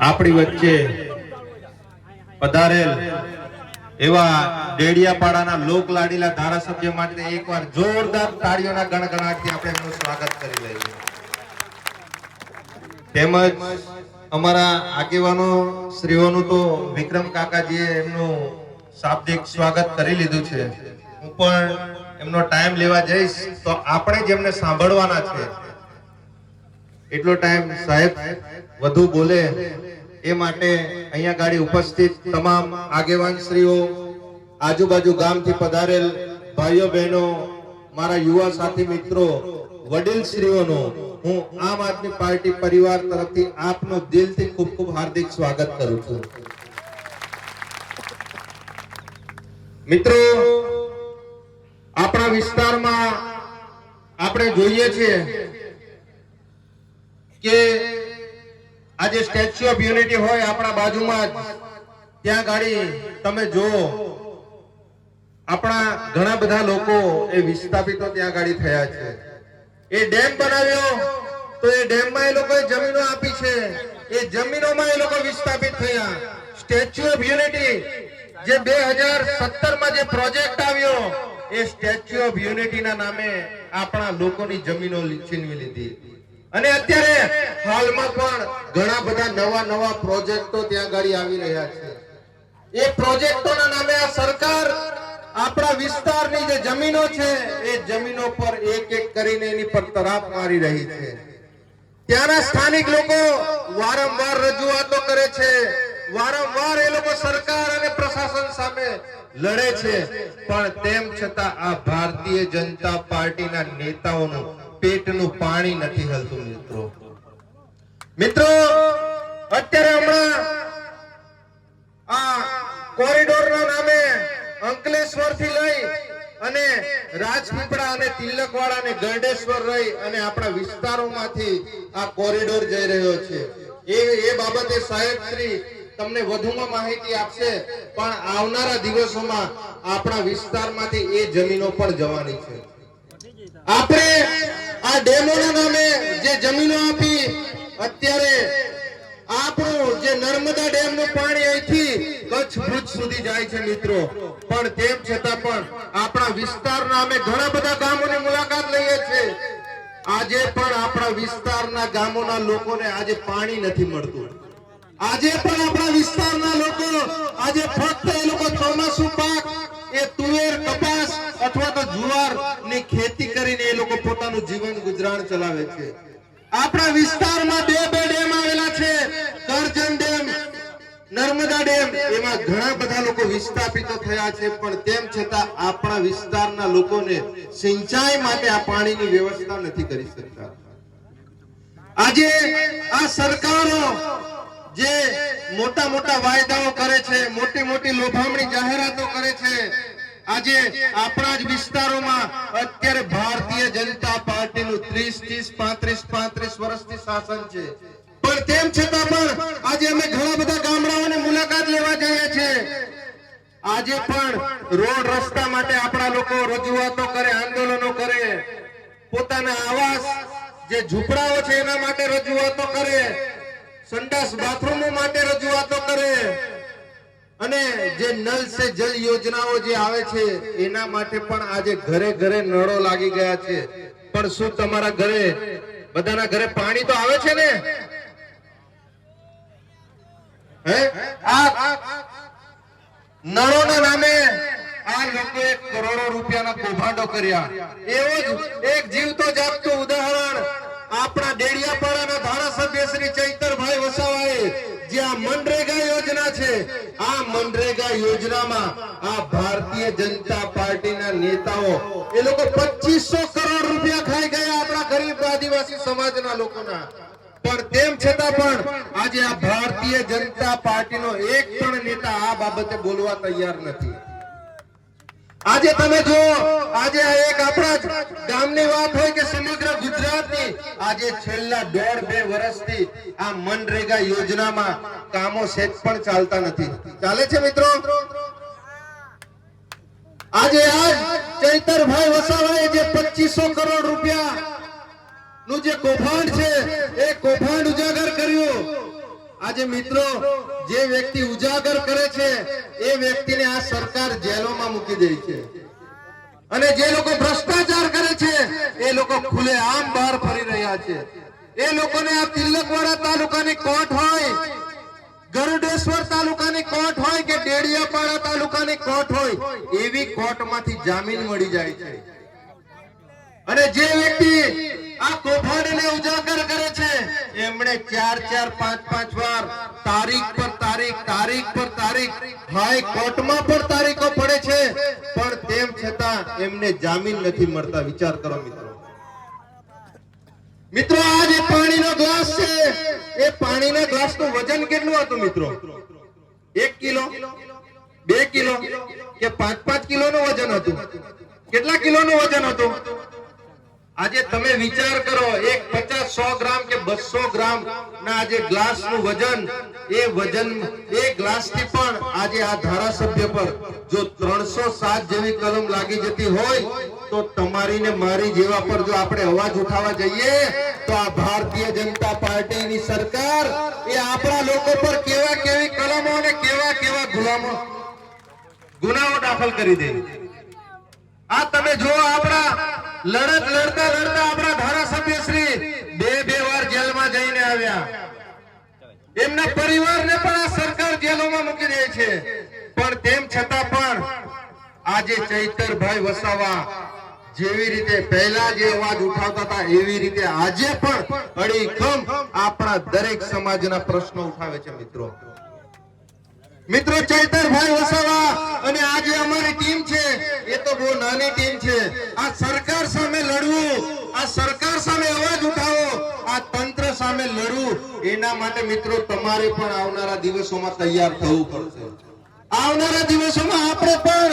આપણી વચ્ચે પધારેલ એવા ડેડિયાપાડાના લોક લાડીલા ધારાસભ્ય માટે એકવાર જોરદાર તાળીઓના ગણગણાટથી આપણે એમનું સ્વાગત કરી લઈએ. તેમજ અમારા આગેવાનો, શ્રીઓનું તો વિક્રમ કાકાજીએ એમનું શાબ્દિક સ્વાગત કરી લીધું છે. હું પણ એમનો ટાઈમ લેવા જઈશ તો આપણે જેમને સાંભળવાના છે. એટલો ટાઈમ સાહેબ વધુ બોલે એ માટે અહીંયા ગાડી ઉપસ્થિત તમામ આગેવાન શ્રીઓ, આજુબાજુ ગામથી પધારેલ ભાઈઓ બહેનો, મારા યુવા સાથી મિત્રો, વડીલ શ્રીઓનો હું આમ આદમી પાર્ટી પરિવાર તરફથી આપનું દિલથી ખૂબ ખૂબ હાર્દિક સ્વાગત કરું છું. મિત્રો, આપણા વિસ્તારમાં આપણે જોઈએ છીએ કે આજે સ્ટેચ્યુ ઓફ યુનિટી હોય આપણા બાજુમાં જ. ત્યાં ગાડી તમે જુઓ. આપણા ઘણા બધા લોકો એ વિસ્થાપિતો ત્યાં ગાડી થયા છે. એ ડેમ બનાવ્યો. તો એ ડેમમાં એ લોકોએ જમીનો આપી છે. એ જમીનોમાં એ લોકો વિસ્થાપિત થયા. સ્ટેચ્યુ ઓફ યુનિટી જે બે હજાર સત્તરમાં જે પ્રોજેક્ટ આવ્યો, એ સ્ટેચ્યુ ઓફ યુનિટીના નામે આપણા લોકોની જમીનો છીનવી લીધી. અને અત્યારે હાલમાં પણ ઘણા બધા નવા નવા પ્રોજેક્ટો ત્યાં ગાડી આવી રહ્યા છે. એ પ્રોજેક્ટોના નામે આ સરકાર આપણા વિસ્તારની જે જમીનો છે, એ જમીનો પર એક એક કરીને એની પર તરાપ મારી રહી છે. ત્યાંના સ્થાનિક લોકો વારંવાર રજૂઆતો કરે છે. વારંવાર એ લોકો સરકાર અને પ્રશાસન સામે લડે છે. પણ તેમ છતાં આ ભારતીય જનતા પાર્ટીના નેતાઓનું પેટનું પાણી નથી હલતું, મિત્રો. મિત્રો, અત્યારે હમણાં આ કોરિડોરના નામે અંકલેશ્વરથી લઈ અને રાજપીપળા અને તિલકવાડા અને ગરડેશ્વર રહી અને આપણા વિસ્તારોમાંથી આ કોરિડોર જઈ રહ્યો છે. એ એ બાબતે સાહેબ શ્રી તમને વધુમાં માહિતી આપશે, પણ આવનારા દિવસોમાં આપણા વિસ્તારમાંથી એ જમીનો પણ જવાની છે. આપણે આ ડેમોના નામે જે જમીનો આપી, અત્યારે આપણું જે નર્મદા ડેમનું પાણી અહીંથી કચ્છ ભુજ સુધી જાય છે મિત્રો. પણ તેમ છતાં પણ આપણા વિસ્તારના અમે ઘણા બધા ગામોની મુલાકાત લઈએ છીએ. આજે પણ આપણા વિસ્તારના ગામોના લોકોને આજે પાણી નથી મળતું. આજે પણ આપણા વિસ્તારના લોકો આજે ફક્ત એ લોકો ચોમાસું પાક, એ તુવેર, કપાસ અથવા તો જુવારની ખેતી કરીને એ લોકો પોતાનું જીવન ગુજરાન ચલાવે છે. આપણા વિસ્તારમાં બે બે ડેમ આવેલા છે. કરજણ ડેમ, નર્મદા ડેમ, એમાં ઘણા બધા લોકો વિસ્થાપિત થયા છે. પણ તેમ છતાં આપણા વિસ્તારના લોકોને સિંચાઈ માટે આ પાણીની વ્યવસ્થા નથી કરી શકતા. આજે આ સરકારો જે મોટા મોટા વાયદાઓ કરે છે, મોટી મોટી લોભામણી જાહેરાતો કરે છે આજે આપણા જ વિસ્તારોમાં અત્યારે ભારતીય જનતા પાર્ટીનું 30 30 35 35 વર્ષથી શાસન છે. પણ તેમ છતાં પણ આજે અમે ઘણા બધા ગામડાઓને મુલાકાત લેવા જઈએ છીએ. આજે પણ રોડ રસ્તા માટે આપણા લોકો રજૂઆતો કરે, આંદોલનો કરે. પોતાના આવાસ જે ઝૂંપડાઓ છે એના માટે રજૂઆતો કરે. સંડાસ બાથરૂમો માટે રજૂઆતો કરે. અને જે નલ સે જલ યોજનાઓ જે આવે છે, એના માટે પણ આજે ઘરે ઘરે નળો લાગી ગયા છે. પણ શું તમારા ઘરે બધાના ઘરે પાણી તો આવે છે ને? હે? આ નળોના નામે આ લોકોએ કરોડો રૂપિયાના કૌભાંડો કર્યા. એવો જ એક જીવતો જાગતો ઉદાહરણ આપણા ડેડિયાપાડાના ધારાસભ્ય શ્રી ચૈતરભાઈ વસાવાએ ભારતીય જનતા પાર્ટીના નેતાઓ, એ લોકો પચીસો કરોડ રૂપિયા ખાઈ ગયા આપણા ગરીબ આદિવાસી સમાજના લોકોના. તેમ છતાં પણ આજે આ ભારતીય જનતા પાર્ટીનો એક પણ નેતા આ બાબતે બોલવા તૈયાર નથી. આજે તમે જો આજે એક આપણા ગામની વાત હોય કે સમગ્ર ગુજરાતની, આજે છેલ્લા દોઢ બે વર્ષથી આ મનરેગા યોજનામાં કામો સેજ પણ ચાલતા નથી. ચાલે છે મિત્રો? આજે આજ ચૈતરભાઈ વસાવાએ જે 2500 કરોડ રૂપિયા નું જે કૌભાંડ છે, એ કૌભાંડ ઉજાગર કર્યું. આજે મિત્રો, જે વ્યક્તિ ઉજાગર કરે છે, એ વ્યક્તિને આ સરકાર જેલોમાં મૂકી દે છે. અને જે લોકો ભ્રષ્ટાચાર કરે છે, એ લોકો ખુલે આમ બહાર ફરી રહ્યા છે. એ લોકોને આ તિલકવાડા તાલુકાની કોર્ટ હોય, ગરુડેશ્વર તાલુકાની કોર્ટ હોય કે ડેડિયાપાડા તાલુકાની કોર્ટ હોય, એવી કોર્ટમાંથી જામીન મળી જાય છે. અને જે વ્યક્તિ આ મિત્રો. આ જે પાણીનો ગ્લાસ છે. એ પાણીના ગ્લાસનું વજન કેટલું હતું મિત્રો? એક કિલો? બે કિલો? કે પાંચ પાંચ કિલોનું વજન હતું? કેટલા કિલોનું વજન હતું? આજે તમે વિચાર કરો, એક પચાસ સો ગ્રામ કે બસો ગ્રામ ના આજે ગ્લાસનું વજન, એ વજન, એ ગ્લાસથી પણ આજે આ ધારાસભ્ય પર જો ત્રણસો સાત જેવી કલમ લાગી જતી હોય, તો તમારી ને મારી જેવા પર જો આપણે અવાજ ઉઠાવવા જઈએ, તો આ ભારતીય જનતા પાર્ટીની સરકાર એ આપણા લોકો પર કેવા કેવી કલમો અને કેવા કેવા ગુલામો, ગુનાઓ દાખલ કરી દે. આ તમે જો આપણા લડત લડતા લડતા આપણા ધારાસભ્ય શ્રી બે બે વાર જેલમાં જઈને આવ્યા. એમના પરિવારને પણ આ સરકાર જેલોમાં મૂકી દે છે. પણ તેમ છતાં પણ આજે ચૈતરભાઈ વસાવા જેવી રીતે પહેલા જે અવાજ ઉઠાવતા હતા, એવી રીતે આજે પણ અડીખમ આપણા દરેક સમાજના પ્રશ્નો ઉઠાવે છે મિત્રો. મિત્રો, ચૈતરભાઈ વસાવા અને આજે અમારી ટીમ છે. એ તો બહુ નાની ટીમ છે. આ સરકાર સામે લડવું, આ સરકાર સામે અવાજ ઉઠાવો, આ તંત્ર સામે લડવું, એના માટે મિત્રો તમારે પણ આવનારા દિવસોમાં તૈયાર થવું પડશે. આવનારા દિવસોમાં આપણે પણ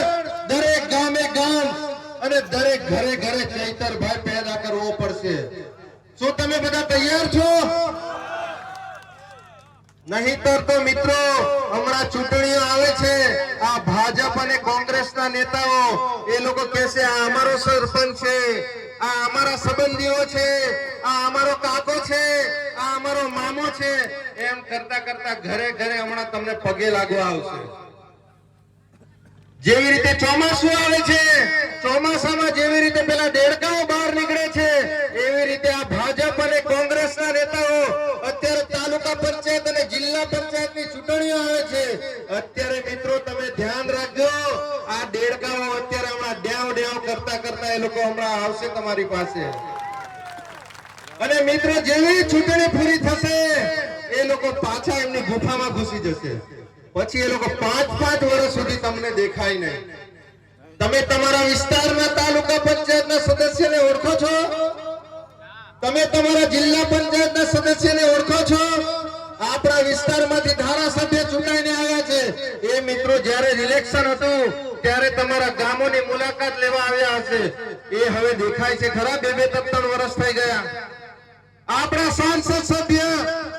દરેક ગામે ગામ અને દરેક ઘરે ઘરે ચૈતરભાઈ પેદા કરવો પડશે. શું તમે બધા તૈયાર છો? નહીતર તો મિત્રો, હમણાં ચૂંટણીઓ આવે છે. આ ભાજપ અને કોંગ્રેસના નેતાઓ, એ લોકો કહેશે, આ અમારો સરપંચ છે. આ અમારા સંબંધીઓ છે. આ અમારો કાકો છે. આ અમારો મામો છે. એમ કરતા કરતા ઘરે ઘરે હમણાં તમને પગે લાગવા આવશે. જેવી રીતે ચોમાસું આવે છે, ચોમાસામાં જેવી રીતે પેલા દેડકાઓ બહાર નીકળે છે, એવી રીતે આ ભાજપ અને કોંગ્રેસના નેતાઓ અત્યારે તાલુકા પંચાયત અને જિલ્લા પંચાયતની ચૂંટણીઓ આવે છે અત્યારે મિત્રો તમે ધ્યાન રાખજો. આ દેડકાઓ અત્યારે હમણાં ડ્યાવ ડ્યાવ કરતા કરતા એ લોકો હમણાં આવશે તમારી પાસે. અને મિત્રો, જેવી ચૂંટણી પૂરી થશે, એ લોકો પાછા એમની ગુફામાં ઘૂસી જશે. પછી એ લોકો પાંચ પાંચ વર્ષ સુધી તમને દેખાય નહીં. તમે તમારા વિસ્તારના તાલુકા પંચાયતના સદસ્યને ઓળખો છો? તમે તમારા જિલ્લા પંચાયતના સદસ્યને ઓળખો છો? આપણા વિસ્તારમાંથી ધારાસભ્ય ચૂંટાઈને આવ્યા છે. એ મિત્રો જ્યારે ઇલેક્શન હતું, ત્યારે તમારા ગામોની મુલાકાત લેવા આવ્યા હશે. એ હવે દેખાય છે ખરા? બે બે ત્રણ વર્ષ થઈ ગયા. આપણા સાંસદ સભ્ય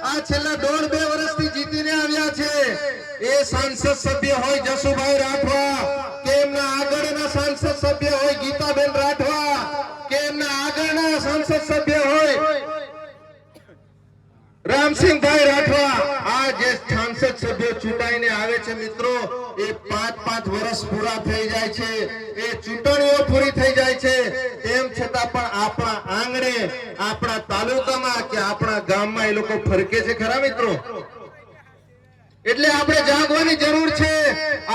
આ છેલ્લા દોઢ બે વર્ષથી જીતીને આવ્યા છે. એ સાંસદ સભ્ય હોય જસુભાઈ રાઠવા, કે એમના આગળના સાંસદ સભ્ય હોય ગીતાબેન રાઠવા, કે એમના આગળના સાંસદ સભ્ય હોય રામસિંહભાઈ રાઠવા. આ જે સાંસદ સભ્યો ચૂંટાઈને આવે છે મિત્રો, એ પાંચ પાંચ વર્ષ પૂરા થઈ જાય છે. એ ચૂંટણીઓ પૂરી થઈ જાય છે. તેમ છતાં પણ આપણા આંગણે, આપણા તાલુકામાં કે આપણા ગામમાં એ લોકો ફરકે છે ખરા મિત્રો? એટલે આપણે જાગવાની જરૂર છે.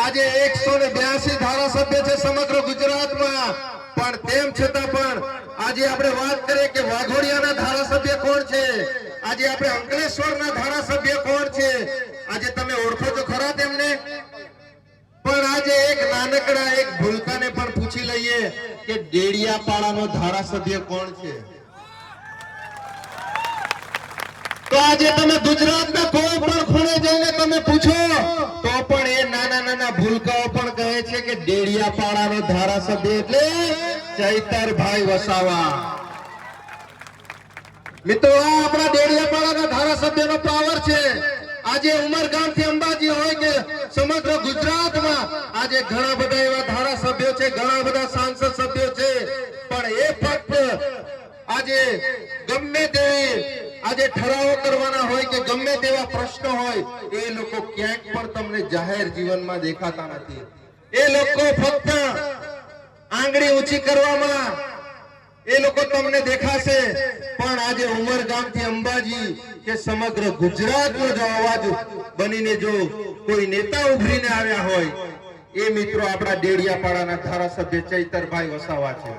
આજે એકસો ને બ્યાસી ધારાસભ્ય છે સમગ્ર ગુજરાતમાં. પણ તેમ છતાં પણ આજે આપણે વાત કરીએ કે વાઘોડિયાના ધારાસભ્ય કોણ છે? આજે આપણે અંકલેશ્વરના ધારાસભ્ય કોણ છે? આજે તમે ઓળખો છો ખરા તેમને. પણ આજે એક નાનકડા, એક ભૂલકાને પણ પૂછી લઈએ કે ડેડિયાપાડાનો ધારાસભ્ય કોણ છે? તો આજે તમે ગુજરાતના કોઈ પણ ખૂણે જઈને તમે પૂછો, તો પણ એ નાના નાના ભૂલકાઓ પણ કહે છે કે ડેડિયાપાડાનો ધારાસભ્ય એટલે ચૈતરભાઈ વસાવા. મિત્રો આપણા દેડિયાપાડાના ધારાસભ્યનો પાવર છે. આજે ઉમરગામથી અંબાજી હોય કે સમગ્ર ગુજરાતમાં આજે ઘણા બધા એવા ધારાસભ્યો છે, ઘણા બધા સાંસદ સભ્યો છે. પણ એ ફક્ત આજે ગમે તેવી આજે ઠરાવો કરવાના હોય કે ગમે તેવા પ્રશ્નો હોય, એ લોકો ક્યાંક પણ તમને જાહેર જીવનમાં દેખાતા નથી. એ લોકો ફક્ત આંગળી ઊંચી કરવામાં એ લોકો તમને દેખાશે. પણ આજે ઉમરગામથી અંબાજી કે સમગ્ર ગુજરાતનો જો અવાજ બનીને જો કોઈ નેતા ઉભરીને આવ્યા હોય, એ મિત્રો આપણા ડેડિયાપાડાના ધારાસભ્ય ચૈતરભાઈ વસાવા છે.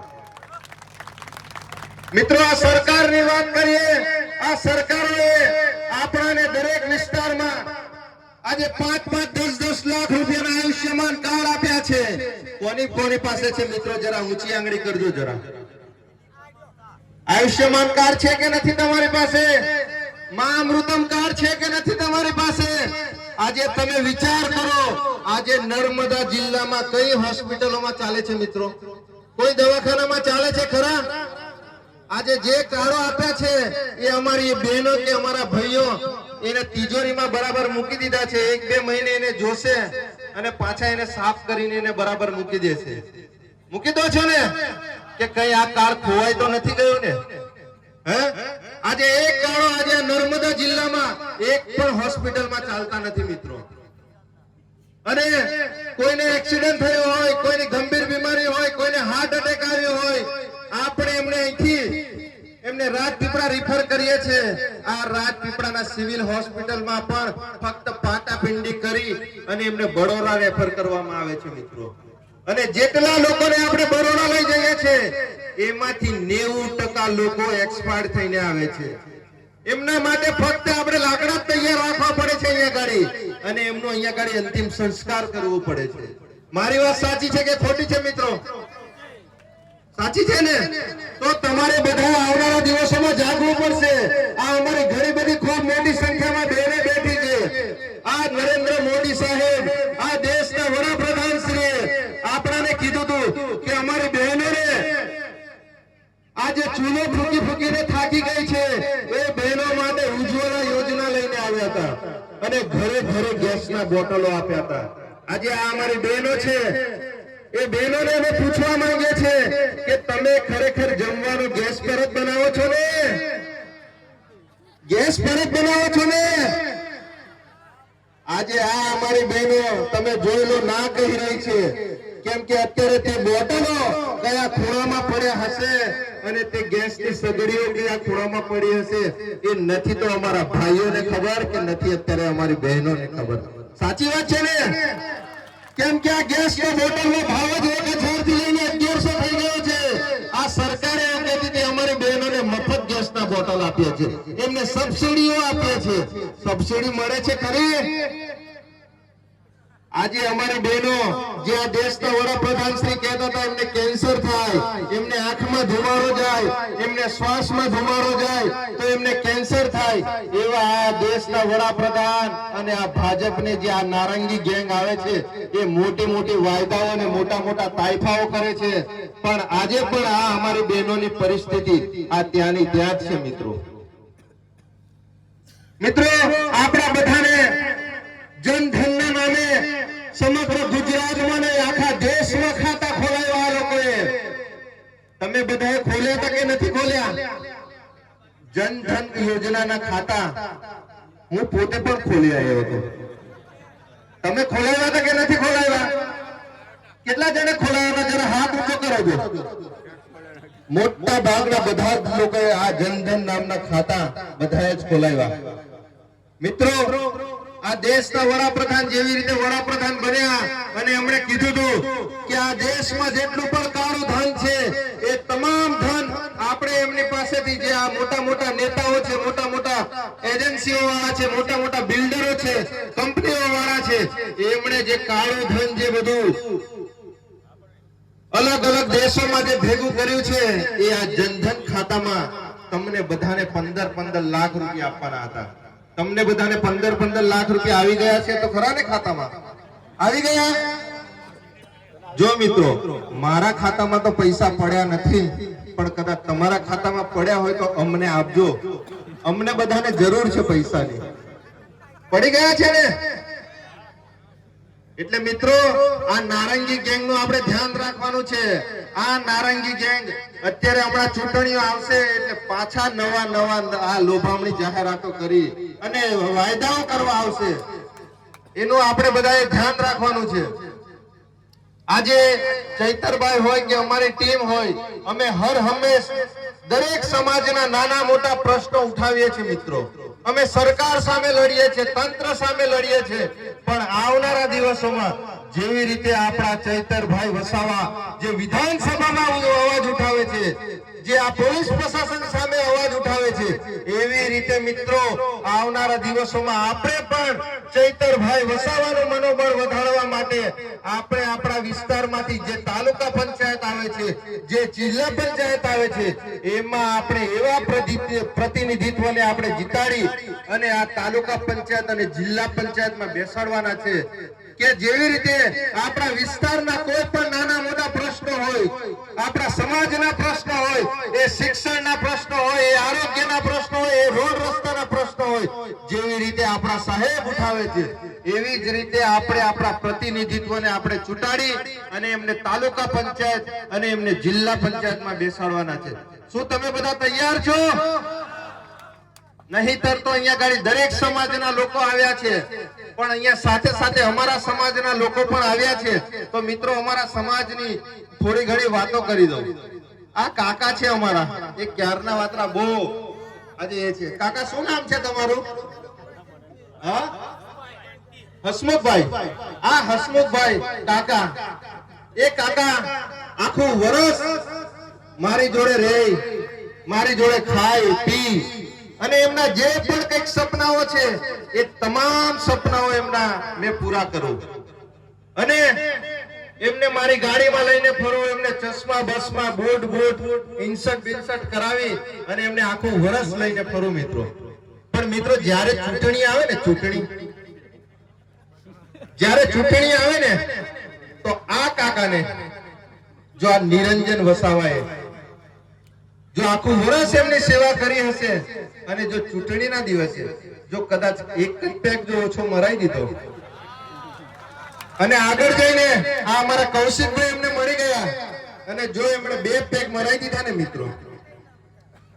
મિત્રો, આ સરકારની વાત કરીએ, આ સરકારે આપણાને દરેક વિસ્તારમાં આજે પાંચ પાંચ દસ દસ લાખ રૂપિયાના આયુષ્યમાન કાર્ડ આપ્યા છે. કોની કોની પાસે છે મિત્રો? જરા ઊંચી આંગળી કરજો જરા. આયુષ્યમાન કાર્ડ છે કે નથી તમારી પાસે? મા અમૃતમ કાર્ડ છે કે નથી તમારી પાસે? આજે તમે વિચાર કરો, આજે નર્મદા જિલ્લામાં કઈ હોસ્પિટલોમાં ચાલે છે મિત્રો? કોઈ દવાખાનામાં ચાલે છે ખરા? આજે જે કાર્ડો આપ્યા છે, એ અમારી બહેનો કે અમારા ભાઈઓ એને તિજોરીમાં બરાબર મૂકી દીધા છે. એક બે મહિને એને જોશે અને પાછા એને સાફ કરીને એને બરાબર મૂકી દેશે. મૂકી દો છો ને? કે કઈ આ કાળ ખોવાય તો નથી ગયો ને? આજે એક કાળો આજે નર્મદા જિલ્લામાં એક પણ હોસ્પિટલમાં ચાલતા નથી મિત્રો. અને કોઈને એક્સિડન્ટ થયો હોય, કોઈને ગંભીર બીમારી હોય, કોઈને હાર્ટ એટેક આવ્યો હોય, આપણે એમને અહીંથી એમને રાજપીપળા રિફર કરીએ છીએ. આ રાજપીપળાના સિવિલ હોસ્પિટલમાં પણ ફક્ત પાટાપિંડી કરી અને એમને બરોડા રેફર કરવામાં આવે છે મિત્રો. અને જેટલા લોકોને આપણે બરોડા લઈ જઈએ છીએ, એમાંથી નેવું ટકા લોકો એક્સપાયર થઈને આવે છે. એમના માટે ફક્ત આપણે લાકડા તૈયાર રાખવા પડે છે અહીંયા ગાડી. અને એમનો અહીંયા ગાડી અંતિમ સંસ્કાર કરવો પડે છે. મારી વાત સાચી છે કે ખોટી છે મિત્રો? સાચી છે ને? તો તમારે બધા આવનારા દિવસોમાં જાગવું પડશે. આ અમારી ઘણી બધી ખૂબ મોટી સંખ્યામાં બેને બેઠી છે. આ નરેન્દ્ર મોદી સાહેબ, આ દેશના વડાપ્રધાન શ્રી આપણાને કીધું હતું કે અમારી બહેનોને આજે ચૂલો ફૂકી ફૂકીને થાકી ગઈ છે. એ બહેનો માટે ઉજ્જવલા યોજના લઈને આવ્યા હતા. અને ઘરે ઘરે ગેસના બોટલો આપ્યા હતા. આજે આ અમારી બહેનો છે. એ બહેનોને અમે પૂછવા માંગીએ છે કે તમે ખરેખર જમવાનું ગેસ પર જ બનાવો છો ને? ગેસ પર જ બનાવો છો ને? આજે આ અમારી બહેનો, તમે જોઈ લો ના કહી રહી છે. કેમ કે અત્યારે તે બોટલો કયા ખૂણામાં પડ્યા હશે અને તે ગેસની સગડીઓ કયા ખૂણામાં પડી હશે એ નથી તો અમારા ભાઈઓને ખબર કે નથી અત્યારે અમારી બહેનોને ખબર. સાચી વાત છે ને? કેમ કે આ ગેસનો બોટલનો ભાવ જ એક હજારથી લઈને અગિયારસો થઈ ગયો છે. આ સરકારે એમ કહેતી હતી અમારી બહેનોને મફત ગેસના બોટલ આપીએ છે એમને સબસિડીઓ આપીએ છે સબસિડી મળે છે ખરી? આજે અમારી બહેનો જે આ દેશના વડાપ્રધાન શ્રી કહેતા હતા, એમને કેન્સર થાય, એમને આંખમાં ધુમાડો જાય, એમને શ્વાસમાં ધુમાડો જાય, તો એમને કેન્સર થાય. એવા આ દેશના વડાપ્રધાન અને આ ભાજપને જે આ નારંગી ગેંગ આવે છે, એ મોટી મોટી વાયદાઓ અને મોટા મોટા તાઇફાઓ કરે છે. પણ આજે પણ આ અમારી બહેનોની પરિસ્થિતિ આ ત્યાંની ત્યાં જ છે, મિત્રો. મિત્રો, આપણા બધાને જનધનના નામે સમગ્ર ગુજરાતમાં ને આખા દેશમાં ખાતા ખોલાવ્યા આ લોકોએ તમે બધાએ ખોલ્યા કે નથી ખોલ્યા? જનધન યોજનાના ખાતા. હું પોતે પણ ખોલી આવ્યો હતો. તમે ખોલાવ્યા કે નથી ખોલાવ્યા? કેટલા જણે ખોલાવ્યા જરા હાથ ઊંચો કરો છો મોટા ભાગના બધા જ લોકોએ આ જનધન નામના ખાતા બધાએ જ ખોલાવ્યા. મિત્રો, આ દેશના વડાપ્રધાન જેવી રીતે વડાપ્રધાન બન્યા અને એમણે કીધું હતું કે આ દેશમાં જેટલું પણ કાળું ધન છે એ તમામ ધન આપણે એમની પાસેથી જે આ મોટા મોટા નેતાઓ છે, મોટા મોટા એજન્સીઓ વાળા છે, મોટા મોટા બિલ્ડરો છે, કંપનીઓ વાળા છે, એમણે જે કાળું ધન જે બધું અલગ અલગ દેશોમાં જે ભેગું કર્યું છે, એ આ જનધન ખાતામાં તમને બધાને પંદર પંદર લાખ રૂપિયા આપવાના હતા. તમને બધાને પંદર પંદર લાખ રૂપિયા આવી ગયા છે તો ખરા ને ખાતામાં? આવી ગયા? જો મિત્રો, મારા ખાતામાં તો પૈસા પડ્યા નથી. પણ કદાચ તમારા ખાતામાં પડ્યા હોય તો અમને આપજો. અમને બધાને જરૂર છે પૈસાની. પડી ગયા છે ને? એટલે મિત્રો, આ નારંગી ગેંગનું આપણે ધ્યાન રાખવાનું છે. આ નારંગી ગેંગ અત્યારે હમણાં ચૂંટણીઓ આવશે એટલે પાછા નવા નવા આ લોભામણી જાહેરાતો કરી અને વાયદાઓ કરવા આવશે. એનું આપણે બધાએ ધ્યાન રાખવાનું છે. આજે ચૈતરભાઈ હોય કે અમારી ટીમ હોય, અમે હર હંમેશ દરેક સમાજના નાના મોટા પ્રશ્નો ઉઠાવીએ છીએ મિત્રો. અમે સરકાર સામે લડીએ છીએ, તંત્ર સામે લડીએ છીએ, પણ આવનારા દિવસોમાં જેવી રીતે આપણા ચૈતરભાઈ વસાવા જે વિધાનસભામાં અવાજ ઉઠાવે છે જે આ પોલીસ પ્રશાસન સામે અવાજ ઉઠાવે છે. એવી રીતે મિત્રો, આવનારા દિવસોમાં આપણે પણ ચૈતરભાઈ વસાવાનું મનોબળ વધારવા માટે આપણે આપણા વિસ્તારમાંથી જે તાલુકા પંચાયત આવે છે, જે જિલ્લા પંચાયત આવે છે, એમાં આપણે એવા પ્રતિનિધિત્વને આપણે જીતાડી અને આ તાલુકા પંચાયત અને જિલ્લા પંચાયતમાં બેસાડવાના છે. કે જેવી રીતે આપણા વિસ્તારના કોઈ પણ નાના મોટા પ્રશ્નો હોય, આપણા સમાજના પ્રશ્નો હોય એ શિક્ષણના પ્રશ્નો હોય, એ આરોગ્યના પ્રશ્નો હોય, એ રોડ રસ્તાના પ્રશ્નો હોય, જેવી રીતે આપણા સાહેબ ઉઠાવે છે, એવી જ રીતે આપણે આપણા પ્રતિનિધિત્વને આપણે ચૂંટાડી અને એમને તાલુકા પંચાયત અને એમને જિલ્લા પંચાયતમાં બેસાડવાના છે. શું તમે બધા તૈયાર છો? નહીતર તો અહીંયા ગાડી દરેક સમાજના લોકો આવ્યા છે, પણ અહીંયા સાથે સાથે અમારા સમાજના લોકો પણ આવ્યા છે. તો મિત્રો, અમારા સમાજની થોડી ઘણી વાતો કરી દઉં. આ કાકા છે અમારા. એ ક્યારના વાતરા? બહુ આજે એ છે. કાકા, શું નામ છે તમારું? હા? હસમુખભાઈ. આ હસમુખભાઈ, કાકા. એ કાકા, આખું વરસ મારી જોડે રહે, મારી જોડે ખાય, પી. અને એમના જે પણ કંઈક સપનાઓ છે, એ તમામ સપનાઓ એમના મેં પૂરા કરું. અને એમને મારી ગાડીમાં લઈને ફરો, એમને ચશ્મા, બસમાં બૂટ બૂટ, ઇન્સર્ટ, બિન્સર્ટ કરાવી અને એમને આખું વરસ લઈને ફરું મિત્રો. પણ મિત્રો, જ્યારે ચૂંટણી આવે ને, ચૂંટણી, જ્યારે ચૂંટણી આવે ને, તો આ કાકાને જો આ નિરંજન વસાવાએ, જો આખું વર્ષ એમની સેવા કરી હશે અને જો ચૂંટણીના દિવસે જો કદાચ એક જ પેક જો ઓછો મરાઈ દીધો અને આગળ જઈને આ અમારા કૌશિકભાઈ એમને મળી ગયા. અને જો એમણે બે પેક મરાઈ દીધા ને મિત્રો,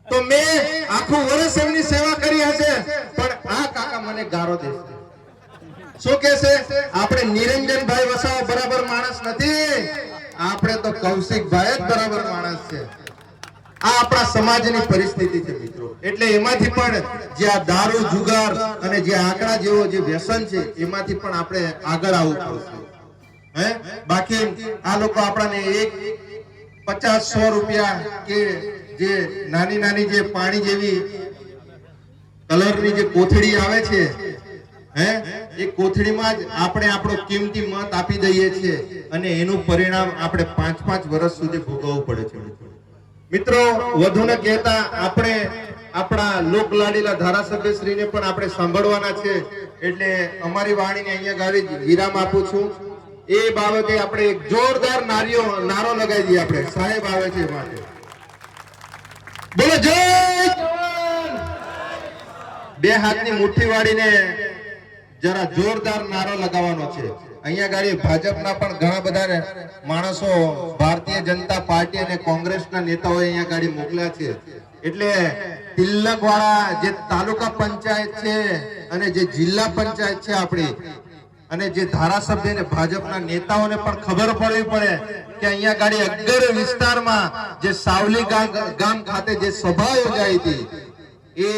તો મેં આખું વર્ષ એમની સેવા કરી હશે, પણ આ કાકા મને ગારો દેશે શું કે છે? આપણે નિરંજનભાઈ વસાવા બરાબર માણસ નથી. આપણે તો કૌશિકભાઈ જ બરાબર માણસ છે. આ આપણા સમાજની પરિસ્થિતિ છે મિત્રો. એટલે એમાંથી પણ જે આ દારૂ, જુગાર અને જે આંકડા જેવો જે વ્યસન છે, એમાંથી પણ આપણે આગળ આવવું પડશે. હે? બાકી આ લોકો આપણને એક પચાસ સો રૂપિયા કે જે નાની નાની જે પાણી જેવી કલરની જે કોથળી આવે છે, હે? એ કોથળીમાં જ આપણે આપણો કિંમતી મત આપી દઈએ છીએ અને એનું પરિણામ આપણે પાંચ પાંચ વર્ષ સુધી ભોગવવું પડે છે મિત્રો, વધુને કહેતા આપણે આપણા લોકલાડીલા ધારાસભ્યશ્રીને પણ આપણે સાંભળવાના છે. એટલે અમારી વાણીને અહીંયા ગાવી વિરામ આપું છું. એ બાબતે આપણે એક જોરદાર નારીઓ, નારો લગાવી દઈએ આપણે. સાહેબ આવે છે માટે. બોલો, જય બે હાથની મુઠ્ઠી વાળીને જરા જોરદાર નારો લગાવવાનો છે. અહીંયા ગાડી ભાજપના પણ ઘણા બધા માણસો ભારતીય જનતા પાર્ટી અને કોંગ્રેસના નેતાઓ અહીંયા ગાડી મોકલ્યા છે. એટલે તિલક જે તાલુકા પંચાયત છે અને જે જિલ્લા પંચાયત છે આપણી, અને જે ધારાસભ્ય ને ભાજપના નેતાઓને પણ ખબર પડવી પડે કે અહીંયા ગાડી અગર વિસ્તારમાં જે સાવલી ગામ ગામ ખાતે જે સભા યોજાઈ હતી, એ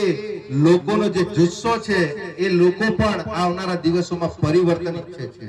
લોકોનો જે જુસ્સો છે, એ લોકો પણ આવનારા દિવસોમાં પરિવર્તન ઈચ્છે છે.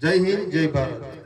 જય હિન્દ જય ભારત.